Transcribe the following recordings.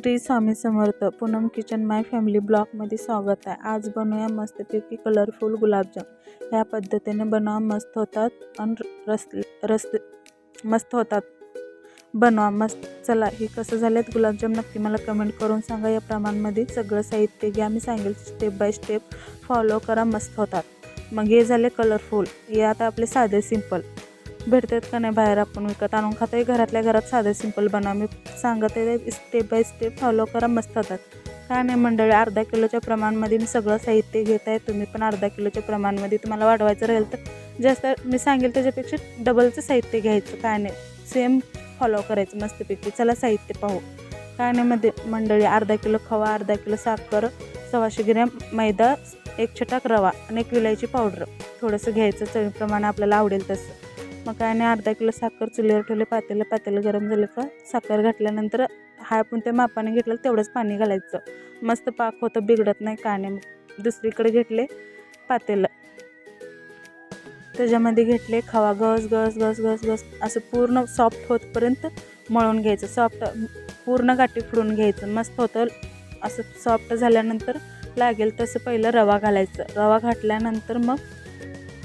Shri Swami Samarth Poonam kitchen my family ब्लॉगमध्ये स्वागत आहे. आज बनवूया मस्तपैकी कलरफुल गुलाबजाम. ह्या पद्धतीने बनवा मस्त होतात आणि रस रस मस्त होतात. बनवा मस्त. चला हे कसं झालेत गुलाबजाम नक्की मला कमेंट करून सांगा. या प्रमाणामध्ये सगळं साहित्य घ्या. मी सांगेल स्टेप बाय स्टेप फॉलो करा मस्त होतात. मग हे झाले कलरफुल हे आता आपले साधे सिंपल भेटतात का नाही बाहेर आपण विकत आणून खातोय घरातल्या घरात साधं सिंपल बनवा. मी सांगत आहे स्टेप बाय स्टेप फॉलो करा मस्त होतात. काय नाही मंडळी अर्धा किलोच्या प्रमाणमध्ये मी सगळं साहित्य घेत आहे. तुम्ही पण अर्धा किलोच्या प्रमाणमध्ये तुम्हाला वाढवायचं राहील तर जास्त मी सांगेल त्याच्यापेक्षा डबलचं साहित्य घ्यायचं. काय नाही सेम फॉलो करायचं मस्तपैकी. चला साहित्य पाहू. काय नाही मध्ये मंडळी अर्धा किलो खवा अर्धा किलो साखर सव्वाशे ग्रॅम मैदा एक छटाक रवा आणि एक विलायची पावडर. थोडंसं घ्यायचं चवीप्रमाणे आपल्याला आवडेल तसं. मग काय नाही अर्धा किलो साखर चुलीवर ठेवले पातेलं पातेलं गरम झालं का साखर घातल्यानंतर हा आपण त्या मापाने घेतलं तेवढंच पाणी घालायचं. मस्त पाक होतं बिघडत नाही काय नाही मग दुसरीकडे घेतले पातेलं. त्याच्यामध्ये घेतले खवा गस गस गस गस गस असं पूर्ण सॉफ्ट होतपर्यंत मळून घ्यायचं. सॉफ्ट पूर्ण गाठी फुडून घ्यायचं. मस्त होतं असं सॉफ्ट झाल्यानंतर लागेल तसं पहिलं रवा घालायचं. रवा घातल्यानंतर मग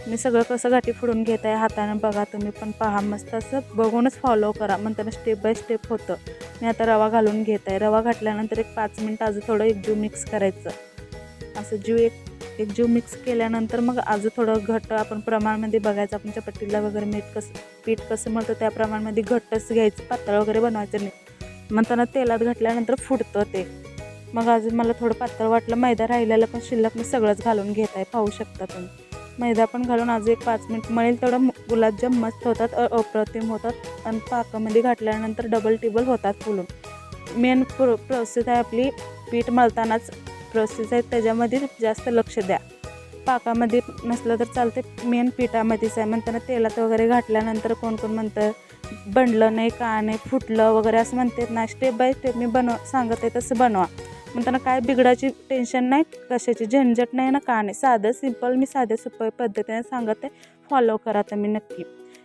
मी सगळं कसं गाठी फोडून घेत आहे हाताने बघा तुम्ही पण पहा मस्त असं बघूनच फॉलो करा. म्हणताना स्टेप बाय स्टेप होतं. मी आता रवा घालून घेत आहे. रवा घातल्यानंतर एक पाच मिनटं अजून थोडं एक जीव मिक्स करायचं. असं जीव एक एक जीव मिक्स केल्यानंतर मग अजून थोडं घट्ट आपण प्रमाणामध्ये बघायचं. आपण चपातीला वगैरे मीठ कसं पीठ कसं मिळतं त्या प्रमाणामध्ये घट्टच घ्यायचं. पातळ वगैरे बनवायचं नाही. म्हणताना तेलात घातल्यानंतर फुटतं ते. मग अजून मला थोडं पातळ वाटलं. मैदा राहिलेलं पण शिल्लक मी सगळंच घालून घेत आहे. पाहू शकता तुम्ही. मैदा पण घालून आज एक पाच मिनिट मळेल. तेवढं गुलाबजाम मस्त होतात अप्रतिम होतात. आणि पाकामध्ये घातल्यानंतर डबल टेबल होतात फुलून. मेन प्रो प्रोसेस आहे आपली पीठ मळतानाच प्रोसेस आहे. त्याच्यामध्ये जास्त लक्ष द्या. पाकामध्ये नसलं तर चालते मेन पिठामध्येच आहे. म्हणताना तेलात वगैरे घातल्यानंतर कोण कोण म्हणतं बनलं नाही का नाही फुटलं वगैरे असं म्हणतात ना. स्टेप बाय स्टेप मी बनव सांगत आहे तसं बनवा. मग त्यांना काय बिघडायची टेन्शन नाही कशाची झंझट नाही ना का नाही. साधं सिंपल मी साध्या सोप्या पद्धतीने सांगत आहे. फॉलो करा तुम्ही नक्की.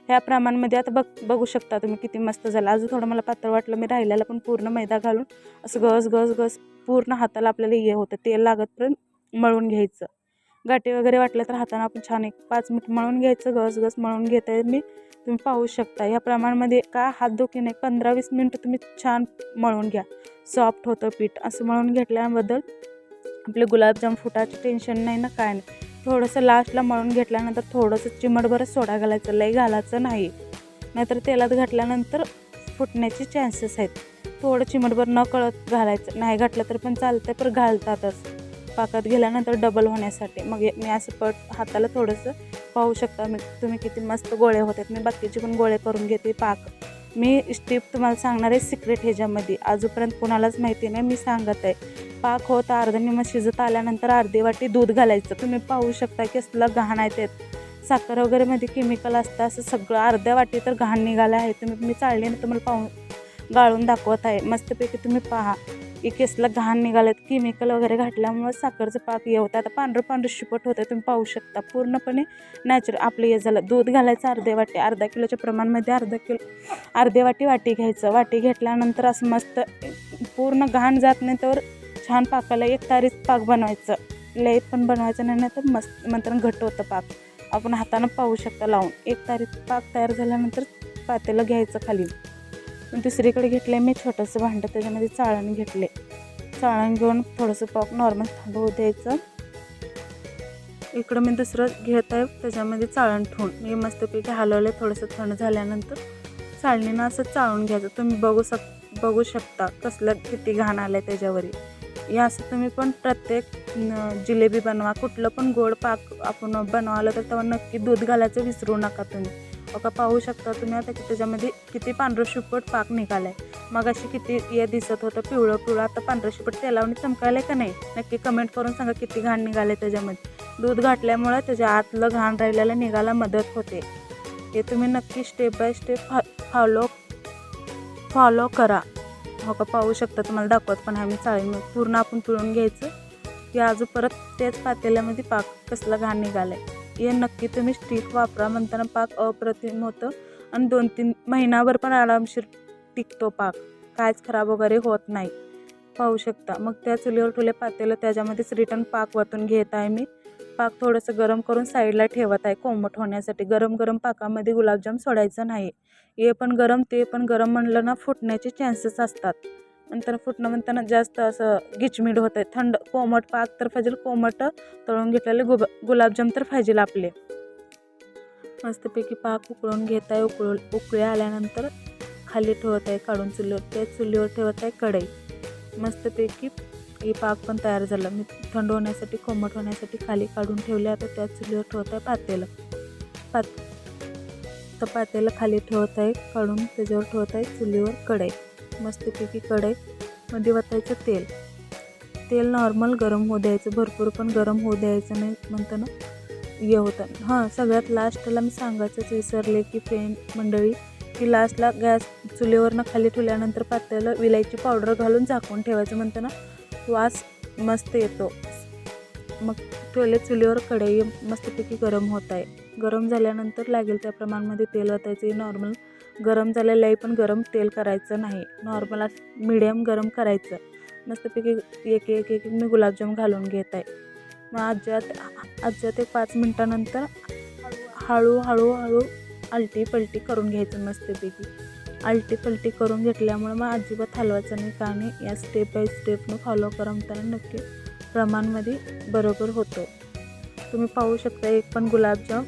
ह्या प्रमाणामध्ये आता बघ बघू शकता तुम्ही किती मस्त झालं. अजून थोडं मला पातळ वाटलं मी राहिलेला पण पूर्ण मैदा घालून असं गस गस गस पूर्ण हाताला आपल्याला हे होतं तेल लागतपर्यंत मळून घ्यायचं. गाठी वगैरे वाटलं तर हाताने आपण छान एक पाच मिनिट मळून घ्यायचं गस गस मळून घेता आहे मी. तुम्ही पाहू शकता. ह्या प्रमाणामध्ये का हात दुखी नाही पंधरा वीस मिनटं तुम्ही छान मळून घ्या. सॉफ्ट होतं पीठ असं मळून घेतल्याबद्दल आपले गुलाबजाम फुटाचं टेन्शन नाही ना काय नाही. थोडंसं लास्टला मळून घेतल्यानंतर थोडंसं चिमटभरच सोडा घालायचं लई घालायचं नाही. नाहीतर तेलात घातल्यानंतर फुटण्याचे चान्सेस आहेत. थोडं चिमटभर न कळत घालायचं नाही घातलं तर पण चालतं पण घालतातच. पाकात गेल्यानंतर डबल होण्यासाठी. मग मी असं पट हाताला थोडंसं पाहू शकता मी तुम्ही किती मस्त गोळे होतात. मी बाकीचे पण गोळे करून घेते पाक. मी स्टेप तुम्हाला सांगणार आहे सिक्रेट ह्याच्यामध्ये. अजूनपर्यंत कोणालाच माहिती नाही मी सांगत आहे. पाक होत अर्धा निम शिजत आल्यानंतर अर्धी वाटी दूध घालायचं. तुम्ही पाहू शकता की असलं घाण आहे त्यात. साखर वगैरेमध्ये केमिकल असतं असं सगळं अर्ध्या वाटी तर घाण निघालं आहे. तुम्ही मी चाळली ना तुम्हाला पाहून गाळून दाखवत आहे. मस्तपैकी तुम्ही पहा. की केसला घाण निघालेत केमिकल वगैरे घातल्यामुळं साखरचं पाक हे होतं. आता पांढरं पांढरं शिपट होतं तुम्ही पाहू शकता. पूर्णपणे नॅचरल आपलं हे झालं. दूध घालायचं अर्धे वाटी. अर्धा किलोच्या प्रमाणामध्ये अर्धा किलो अर्धे वाटी वाटी घ्यायचं. वाटी घेतल्यानंतर असं मस्त पूर्ण घाण जात नाही तर छान पाकाला एक तारीच पाक बनवायचं. लय पण बनवायचं नाही नाही तर मस्त नंतर घट्ट होतं पाक. आपण हातानं पाहू शकता लावून. एक तारीख पाक तयार झाल्यानंतर पातेलं घ्यायचं खाली. पण दुसरीकडे घेतलं आहे मी छोटंसं भांडं त्याच्यामध्ये चाळण घेतले चाळण घेऊन थोडंसं पाक नॉर्मल थांबवू द्यायचं. इकडं मी दुसरं घेत आहे त्याच्यामध्ये चाळण ठेवून. मी मस्तपैकी हलवले थोडंसं थंड झाल्यानंतर चाळणीनं असं चाळून घ्यायचं. तुम्ही बघू शक बघू शकता कसलं किती घाण आलं आहे त्याच्यावरी. या असं तुम्ही पण प्रत्येक जिलेबी बनवा. कुठलं पण गोड पाक आपण बनवालं तर तेव्हा नक्की दूध घालायचं विसरू नका तुम्ही. बघा पाहू शकता तुम्ही आता की त्याच्यामध्ये किती पांढरं शुपट पाक निघालाय. मग अशी किती हे दिसत होतं पिवळं पिवळं. आता पांढरं शुपट तेलावणी चमकायला का नाही? नक्की कमेंट करून सांगा किती घाण निघाले त्याच्यामध्ये. दूध घातल्यामुळं त्याच्या आतलं घाण राहिलेलं निघायला मदत होते. हे तुम्ही नक्की स्टेप बाय स्टेप फा फॉलो फॉलो करा. हो का पाहू शकता तुम्हाला दाखवत पण आम्ही चाळीन. पूर्ण आपण पिळून घ्यायचं की अजून परत तेच पातेल्यामध्ये पाक कसला घाण निघाला आहे हे नक्की तुम्ही स्टिक वापरा म्हणताना पाक अप्रतिम होतं. आणि दोन तीन महिनाभर पण आरामशीर टिकतो पाक. कायच खराब वगैरे होत नाही. पाहू शकता. मग त्या चुलीवर ठेवले पातेलं त्याच्यामध्येच रिटर्न पाक वाटून घेत आहे मी. पाक थोडंसं गरम करून साईडला ठेवत आहे. कोमट होण्यासाठी गरम गरम पाकामध्ये गुलाबजाम सोडायचं नाही. हे पण गरम ते पण गरम म्हणलं ना फुटण्याचे चान्सेस असतात. नंतर फुटणं म्हणताना जास्त असं गिचमीड होत आहे थंड कोमट पाक तर पाहिजे कोमट तळून घेतलेले गुब गुलाबजाम तर पाहिजे आपले. मस्तपैकी पाक उकळून घेत आहे उकळून उकळी आल्यानंतर खाली ठेवत आहे काढून चुलीवर. त्या चुलीवर ठेवत आहे कढई. मस्तपैकी हे पाक पण तयार झालं. मी थंड होण्यासाठी कोमट होण्यासाठी खाली काढून ठेवले. आता त्या चुलीवर ठेवत आहे पातेलं. पात तर पातेलं खाली ठेवत आहे काढून त्याच्यावर ठेवत आहे चुलीवर कढई. मस्तपैकी कढई मध्ये वतायचं तेल. तेल नॉर्मल गरम होऊ द्यायचं भरपूर पण गरम होऊ द्यायचं नाही म्हणताना हे होतं. हां सगळ्यात लास्टला मी सांगायचंच विसरले की फ्रेंड मंडळी की लास्टला गॅस चुलीवरनं खाली ठेवल्यानंतर पातेलं विलायची पावडर घालून झाकून ठेवायचं म्हणताना वास मस्त येतो. मग ठेवले चुलीवर कढई मस्तपैकी गरम होत आहे. गरम झाल्यानंतर लागेल त्या प्रमाणामध्ये तेल ओतायचं नॉर्मल गरम झालेलं आहे पण गरम तेल करायचं नाही. नॉर्मल असं मिडियम गरम करायचं. मस्तपैकी एक एक एक मी गुलाबजाम घालून घेत आहे. मग आज्यात आज्यात एक पाच मिनटानंतर हळू हळू हळू आलटी पलटी करून घ्यायचं मस्तपैकी. आलटी पलटी करून घेतल्यामुळे मग अजिबात हलवायचं नाही का नाही या स्टेप बाय स्टेपनं फॉलो करमताना नक्की प्रमाणमध्ये बरोबर होतो. तुम्ही पाहू शकता एक पण गुलाबजाम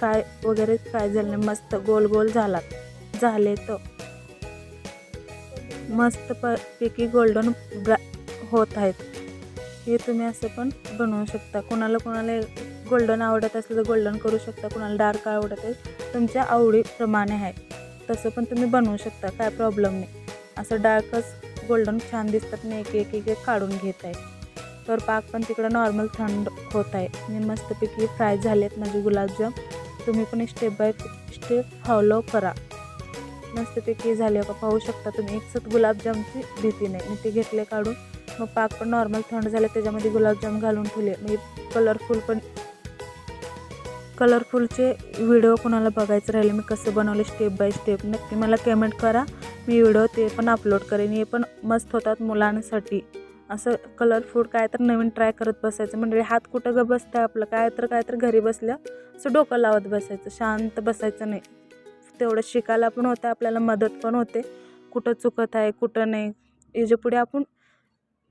काय वगैरे काय झालं नाही. मस्त गोल गोल झाला. झाले तर. मस्त प पैकी गोल्डन ब्रा होत आहेत. हे तुम्ही असं पण बनवू शकता. कोणाला कोणाला गोल्डन आवडत असलं तर गोल्डन करू शकता. कोणाला डार्क आवडत आहे तुमच्या आवडीप्रमाणे आहे. तसं पण तुम्ही बनवू शकता. काय प्रॉब्लेम नाही. असं डार्कच गोल्डन छान दिसतात मी एक एक एक एक काढून घेत आहे तर पाक पण तिकडं नॉर्मल थंड होत आहे. मी मस्तपैकी फ्राय झालेत माझे गुलाबजाम. तुम्ही पण स्टेप बाय स्टेप फॉलो करा. मस्तपैकी झाले का पाहू शकता तुम्ही. एकसत गुलाबजामची भीती नाही. मी ते घेतले काढून. मग पाक पण नॉर्मल थंड झाले त्याच्यामध्ये गुलाबजाम घालून ठेवले. मी कलरफुल पण कलरफुलचे व्हिडिओ कोणाला बघायचं राहिले मी कसं बनवले स्टेप बाय स्टेप नक्की मला कमेंट करा. मी व्हिडिओ ते पण अपलोड करेन. हे पण मस्त होतात मुलांसाठी. असं कलरफूड काय तर नवीन ट्राय करत बसायचं. म्हणजे हात कुठं ग बसतं आपलं? काय तर काय तर घरी बसल्या असं डोकं लावत बसायचं. शांत बसायचं नाही. तेवढं शिकायला पण होतं आपल्याला मदत पण होते. कुठं चुकत आहे कुठं नाही याच्यापुढे आपण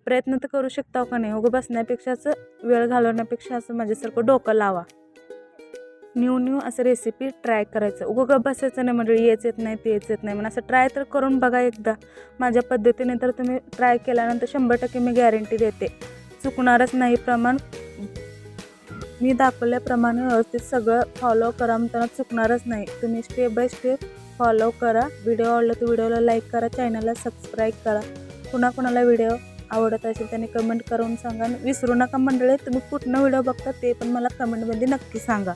प्रयत्न तर करू शकतो का नाही? उगं बसण्यापेक्षा असं वेळ घालवण्यापेक्षा असं माझ्यासारखं डोकं लावा. न्यू न्यू असं रेसिपी ट्राय करायचं. उगं बसायचं नाही म्हणजे येच येत नाही ते येच येत नाही म्हणून असं ट्राय तर करून बघा एकदा. माझ्या पद्धतीने तर तुम्ही ट्राय केल्यानंतर शंभर टक्के मी गॅरंटी देते. चुकणारच नाही प्रमाण. मी दाखवल्याप्रमाणे व्यवस्थित सगळं फॉलो करा म्हणताना चुकणारच नाही. तुम्ही स्टेप बाय स्टेप फॉलो करा. व्हिडिओ आवडला तर व्हिडिओला लाईक करा. चॅनलला सबस्क्राईब करा. कुणा कुणाला व्हिडिओ आवडत असेल त्याने कमेंट करून सांगा. आणि विसरू नका मंडळी. तुम्ही कुठनं व्हिडिओ बघता ते पण मला कमेंटमध्ये नक्की सांगा.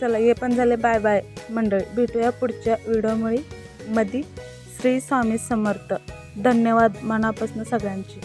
चला हे पण झाले बाय बाय मंडळी भेटूया पुढच्या व्हिडिओमुळे. मध्ये श्री स्वामी समर्थ. धन्यवाद मनापासून सगळ्यांची.